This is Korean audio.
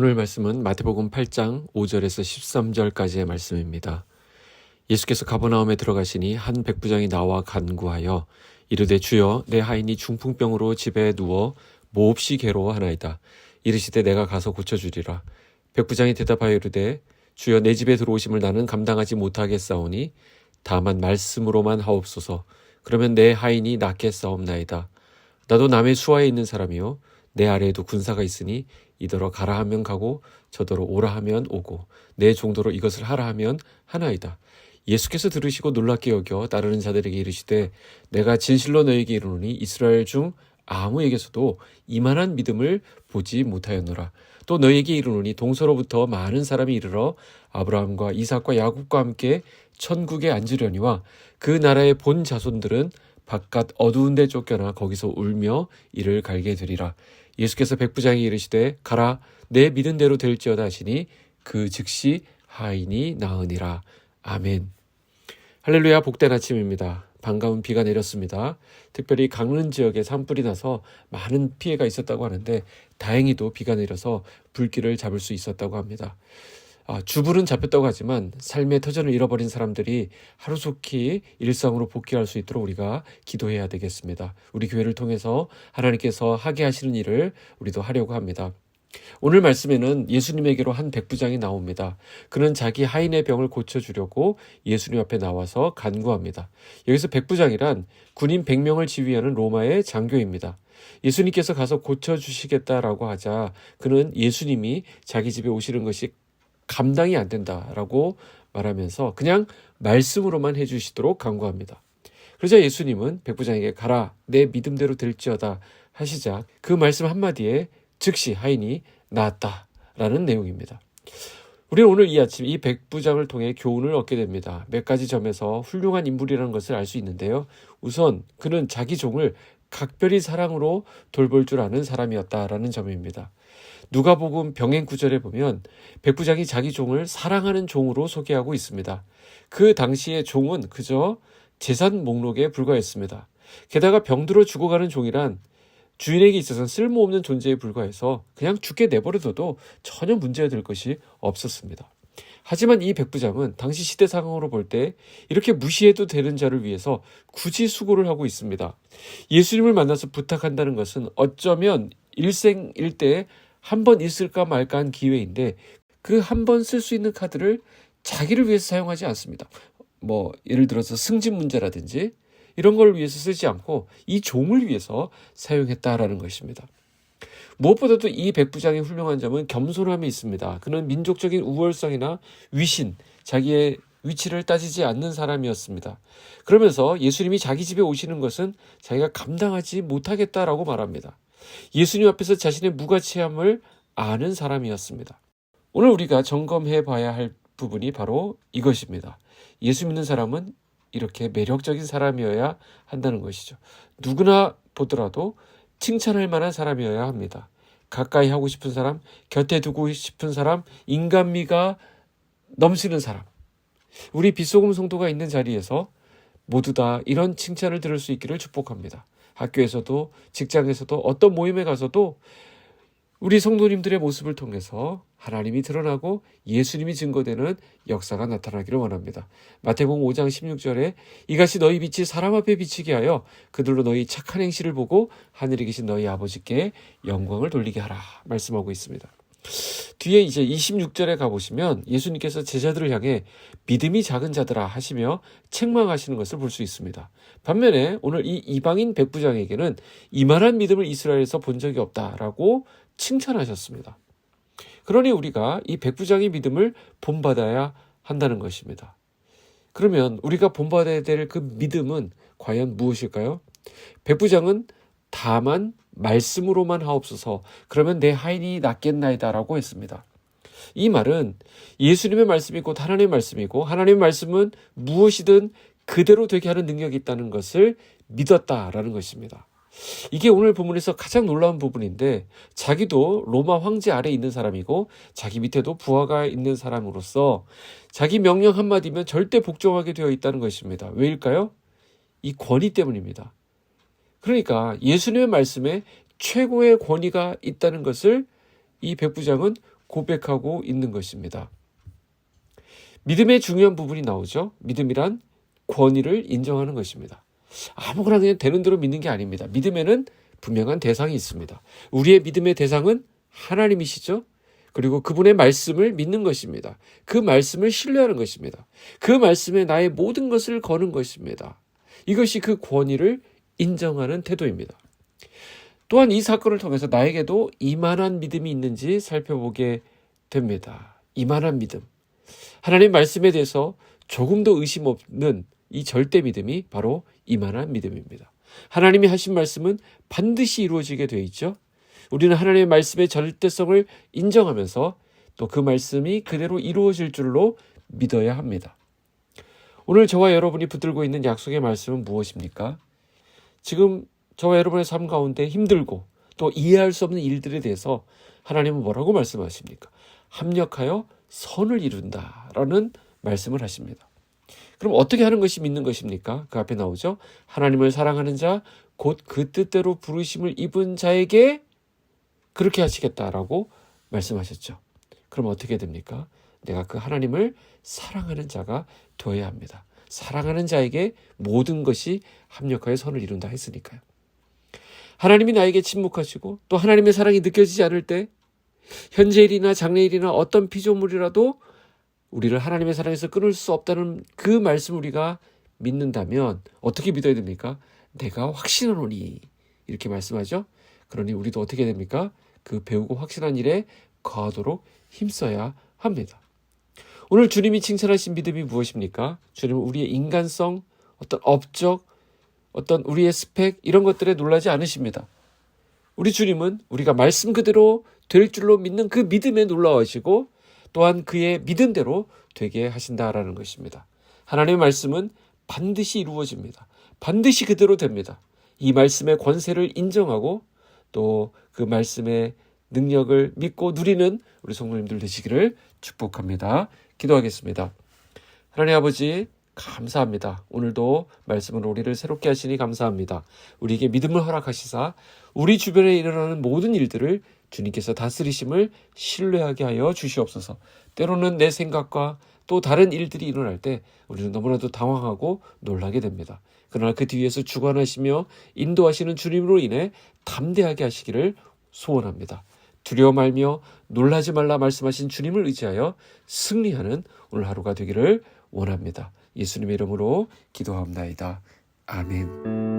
오늘 말씀은 마태복음 8장 5절에서 13절까지의 말씀입니다. 예수께서 가버나움에 들어가시니 한 백부장이 나와 간구하여 이르되 주여 내 하인이 중풍병으로 집에 누워 몹시 괴로워하나이다. 이르시되 내가 가서 고쳐주리라. 백부장이 대답하여 이르되 주여 내 집에 들어오심을 나는 감당하지 못하겠사오니 다만 말씀으로만 하옵소서. 그러면 내 하인이 낫겠사옵나이다. 나도 남의 수하에 있는 사람이요 내 아래에도 군사가 있으니 이더러 가라 하면 가고 저더러 오라 하면 오고 내 종도로 이것을 하라 하면 하나이다. 예수께서 들으시고 놀랍게 여겨 따르는 자들에게 이르시되 내가 진실로 너에게 이르노니 이스라엘 중 아무에게서도 이만한 믿음을 보지 못하였노라. 또 너에게 이르노니 동서로부터 많은 사람이 이르러 아브라함과 이삭과 야곱과 함께 천국에 앉으려니와 그 나라의 본 자손들은 바깥 어두운 데 쫓겨나 거기서 울며 이를 갈게 되리라. 예수께서 백부장이 이르시되 가라 내 믿은 대로 될지어다 하시니 그 즉시 하인이 나으니라. 아멘. 할렐루야 복된 아침입니다. 반가운 비가 내렸습니다. 특별히 강릉 지역에 산불이 나서 많은 피해가 있었다고 하는데 다행히도 비가 내려서 불길을 잡을 수 있었다고 합니다. 아, 주불은 잡혔다고 하지만 삶의 터전을 잃어버린 사람들이 하루속히 일상으로 복귀할 수 있도록 우리가 기도해야 되겠습니다. 우리 교회를 통해서 하나님께서 하게 하시는 일을 우리도 하려고 합니다. 오늘 말씀에는 예수님에게로 한 백부장이 나옵니다. 그는 자기 하인의 병을 고쳐주려고 예수님 앞에 나와서 간구합니다. 여기서 백부장이란 군인 100명을 지휘하는 로마의 장교입니다. 예수님께서 가서 고쳐주시겠다라고 하자 그는 예수님이 자기 집에 오시는 것이 감당이 안 된다라고 말하면서 그냥 말씀으로만 해주시도록 간구합니다. 그러자 예수님은 백부장에게 가라 내 믿음대로 될지어다 하시자 그 말씀 한마디에 즉시 하인이 나았다라는 내용입니다. 우리는 오늘 이 아침 이 백부장을 통해 교훈을 얻게 됩니다. 몇 가지 점에서 훌륭한 인물이라는 것을 알 수 있는데요. 우선 그는 자기 종을 각별히 사랑으로 돌볼 줄 아는 사람이었다라는 점입니다. 누가복음 병행 구절에 보면 백부장이 자기 종을 사랑하는 종으로 소개하고 있습니다. 그 당시의 종은 그저 재산 목록에 불과했습니다. 게다가 병들어 죽어가는 종이란 주인에게 있어서는 쓸모없는 존재에 불과해서 그냥 죽게 내버려둬도 전혀 문제가 될 것이 없었습니다. 하지만 이 백부장은 당시 시대 상황으로 볼 때 이렇게 무시해도 되는 자를 위해서 굳이 수고를 하고 있습니다. 예수님을 만나서 부탁한다는 것은 어쩌면 일생 일대 한번 있을까 말까 한 기회인데 그 한 번 쓸 수 있는 카드를 자기를 위해서 사용하지 않습니다. 뭐 예를 들어서 승진 문제라든지 이런 걸 위해서 쓰지 않고 이 종을 위해서 사용했다라는 것입니다. 무엇보다도 이 백부장의 훌륭한 점은 겸손함이 있습니다. 그는 민족적인 우월성이나 위신, 자기의 위치를 따지지 않는 사람이었습니다. 그러면서 예수님이 자기 집에 오시는 것은 자기가 감당하지 못하겠다라고 말합니다. 예수님 앞에서 자신의 무가치함을 아는 사람이었습니다. 오늘 우리가 점검해 봐야 할 부분이 바로 이것입니다. 예수 믿는 사람은 이렇게 매력적인 사람이어야 한다는 것이죠. 누구나 보더라도 칭찬할 만한 사람이어야 합니다. 가까이 하고 싶은 사람, 곁에 두고 싶은 사람, 인간미가 넘치는 사람. 우리 빗소금 성도가 있는 자리에서 모두 다 이런 칭찬을 들을 수 있기를 축복합니다. 학교에서도 직장에서도 어떤 모임에 가서도 우리 성도님들의 모습을 통해서 하나님이 드러나고 예수님이 증거되는 역사가 나타나기를 원합니다. 마태복음 5장 16절에 이같이 너희 빛이 사람 앞에 비치게 하여 그들로 너희 착한 행실을 보고 하늘에 계신 너희 아버지께 영광을 돌리게 하라 말씀하고 있습니다. 뒤에 이제 26절에 가보시면 예수님께서 제자들을 향해 믿음이 작은 자들아 하시며 책망하시는 것을 볼 수 있습니다. 반면에 오늘 이 이방인 백부장에게는 이만한 믿음을 이스라엘에서 본 적이 없다라고 칭찬하셨습니다. 그러니 우리가 이 백부장의 믿음을 본받아야 한다는 것입니다. 그러면 우리가 본받아야 될 그 믿음은 과연 무엇일까요? 백부장은 다만 말씀으로만 하옵소서 그러면 내 하인이 낫겠나이다라고 했습니다. 이 말은 예수님의 말씀이 곧 하나님의 말씀이고 하나님의 말씀은 무엇이든 그대로 되게 하는 능력이 있다는 것을 믿었다라는 것입니다. 이게 오늘 본문에서 가장 놀라운 부분인데 자기도 로마 황제 아래 있는 사람이고 자기 밑에도 부하가 있는 사람으로서 자기 명령 한마디면 절대 복종하게 되어 있다는 것입니다. 왜일까요? 이 권위 때문입니다. 그러니까 예수님의 말씀에 최고의 권위가 있다는 것을 이 백부장은 고백하고 있는 것입니다. 믿음의 중요한 부분이 나오죠. 믿음이란 권위를 인정하는 것입니다. 아무거나 그냥 되는 대로 믿는 게 아닙니다. 믿음에는 분명한 대상이 있습니다. 우리의 믿음의 대상은 하나님이시죠. 그리고 그분의 말씀을 믿는 것입니다. 그 말씀을 신뢰하는 것입니다. 그 말씀에 나의 모든 것을 거는 것입니다. 이것이 그 권위를 인정하는 태도입니다. 또한 이 사건을 통해서 나에게도 이만한 믿음이 있는지 살펴보게 됩니다. 이만한 믿음. 하나님 말씀에 대해서 조금도 의심 없는 이 절대 믿음이 바로 이만한 믿음입니다. 하나님이 하신 말씀은 반드시 이루어지게 되어 있죠. 우리는 하나님의 말씀의 절대성을 인정하면서 또 그 말씀이 그대로 이루어질 줄로 믿어야 합니다. 오늘 저와 여러분이 붙들고 있는 약속의 말씀은 무엇입니까? 지금 저와 여러분의 삶 가운데 힘들고 또 이해할 수 없는 일들에 대해서 하나님은 뭐라고 말씀하십니까? 합력하여 선을 이룬다라는 말씀을 하십니다. 그럼 어떻게 하는 것이 믿는 것입니까? 그 앞에 나오죠. 하나님을 사랑하는 자, 곧 그 뜻대로 부르심을 입은 자에게 그렇게 하시겠다라고 말씀하셨죠. 그럼 어떻게 됩니까? 내가 그 하나님을 사랑하는 자가 되어야 합니다. 사랑하는 자에게 모든 것이 합력하여 선을 이룬다 했으니까요. 하나님이 나에게 침묵하시고 또 하나님의 사랑이 느껴지지 않을 때 현재 일이나 장래 일이나 어떤 피조물이라도 우리를 하나님의 사랑에서 끊을 수 없다는 그 말씀을 우리가 믿는다면 어떻게 믿어야 됩니까? 내가 확신하노니 이렇게 말씀하죠. 그러니 우리도 어떻게 됩니까? 그 배우고 확신한 일에 거하도록 힘써야 합니다. 오늘 주님이 칭찬하신 믿음이 무엇입니까? 주님은 우리의 인간성, 어떤 업적, 어떤 우리의 스펙 이런 것들에 놀라지 않으십니다. 우리 주님은 우리가 말씀 그대로 될 줄로 믿는 그 믿음에 놀라워하시고 또한 그의 믿음대로 되게 하신다라는 것입니다. 하나님의 말씀은 반드시 이루어집니다. 반드시 그대로 됩니다. 이 말씀의 권세를 인정하고 또 그 말씀의 능력을 믿고 누리는 우리 성도님들 되시기를 축복합니다. 기도하겠습니다. 하나님 아버지 감사합니다. 오늘도 말씀으로 우리를 새롭게 하시니 감사합니다. 우리에게 믿음을 허락하시사 우리 주변에 일어나는 모든 일들을 주님께서 다스리심을 신뢰하게 하여 주시옵소서. 때로는 내 생각과 또 다른 일들이 일어날 때 우리는 너무나도 당황하고 놀라게 됩니다. 그러나 그 뒤에서 주관하시며 인도하시는 주님으로 인해 담대하게 하시기를 소원합니다. 두려워 말며 놀라지 말라 말씀하신 주님을 의지하여 승리하는 오늘 하루가 되기를 원합니다. 예수님의 이름으로 기도합니다. 아멘.